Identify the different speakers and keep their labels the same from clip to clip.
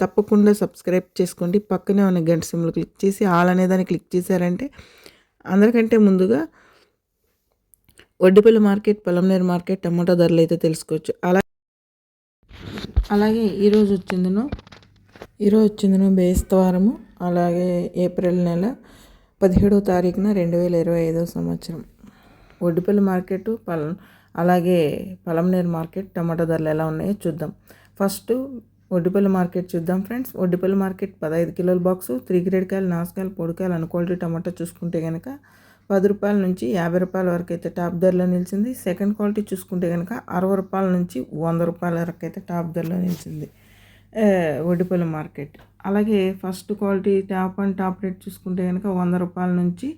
Speaker 1: తప్పకుండా సబ్స్క్రైబ్ చేసుకోండి. పక్కనే ఉన్న గంట సిమ్లు క్లిక్ చేసి ఆల్ అనే దాన్ని క్లిక్ చేశారంటే అందరికంటే ముందుగా Vaddipalli market Palamaneru market tomato ధరలు అయితే తెలుసుకోవచ్చు. అలా అలాగే ఈరోజు వచ్చిందను ఈరోజు వచ్చిందను బేస్తవారము అలాగే ఏప్రిల్ నెల పదిహేడవ తారీఖున రెండు వేల ఇరవై ఐదవ సంవత్సరం. ఒడ్డిపల్లి మార్కెట్ పల అలాగే పొలంనేరు మార్కెట్ టమాటా ధరలు ఎలా ఉన్నాయో చూద్దాం. ఫస్ట్ ఒడ్డిపల్లి మార్కెట్ చూద్దాం ఫ్రెండ్స్. ఒడ్డిపల్లి మార్కెట్ పదహైదు కిలోల బాక్సు త్రీ గ్రేడ్ కాయలు నాసుకాయలు పొడికాయలు అన్ క్వాలిటీ టమాటా చూసుకుంటే కనుక పది రూపాయల నుంచి యాభై రూపాయల వరకు అయితే టాప్ ధరలో నిలిచింది. సెకండ్ క్వాలిటీ చూసుకుంటే కనుక అరవై రూపాయల నుంచి వంద రూపాయల వరకు అయితే టాప్ ధరలో నిలిచింది ఒడ్డిపల్లి మార్కెట్. అలాగే first quality top and top rate చూసుకుంటే కనుక వంద రూపాయల నుంచి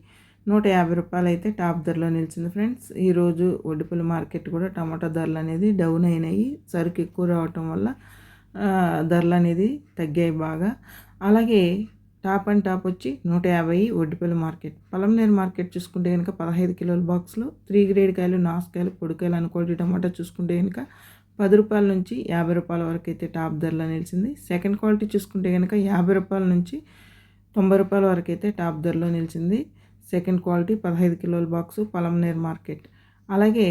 Speaker 1: నూట యాభై రూపాయలు అయితే టాప్ ధరలో నిలిచింది ఫ్రెండ్స్. ఈరోజు ఒడ్డిపల్లి మార్కెట్ కూడా టమాటా ధరలు అనేది డౌన్ అయినాయి. సరుకు ఎక్కువ రావటం వల్ల ధరలు అనేది తగ్గాయి బాగా. అలాగే టాప్ అండ్ టాప్ వచ్చి నూట యాభై ఒడ్డిపల్లి మార్కెట్. పలంనేరు మార్కెట్ చూసుకుంటే కనుక పదహైదు కిలోల బాక్స్లో త్రీ గ్రేడ్ కాయలు నాసుకాయలు పొడికాయలు అనుకోటి టమాటా చూసుకుంటే కనుక పది రూపాయల నుంచి యాభై రూపాయల వరకు అయితే టాప్ ధరలో నిలిచింది. సెకండ్ క్వాలిటీ చూసుకుంటే కనుక యాభై రూపాయల నుంచి తొంభై రూపాయల వరకు అయితే టాప్ ధరలో నిలిచింది. సెకండ్ క్వాలిటీ పదహైదు కిలోల బాక్సు పలంనేరు మార్కెట్. అలాగే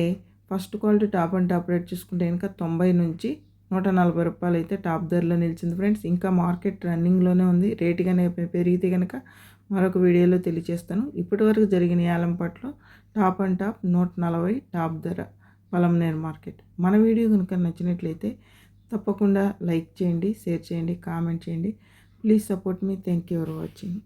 Speaker 1: first quality top and top rate చూసుకుంటే కనుక తొంభై నుంచి నూట నలభై రూపాయలు అయితే టాప్ ధరలో నిలిచింది ఫ్రెండ్స్. ఇంకా మార్కెట్ రన్నింగ్లోనే ఉంది. రేటు కనుక పెరిగితే కనుక మరొక వీడియోలో తెలియజేస్తాను. ఇప్పటి వరకు జరిగిన యాలంపాట్లో టాప్ అండ్ టాప్ నూట నలభై టాప్ ధర పొలంనేర్ మార్కెట్. మన వీడియో కనుక నచ్చినట్లయితే తప్పకుండా లైక్ చేయండి షేర్ చేయండి కామెంట్ చేయండి. Please support me. Thank you for watching.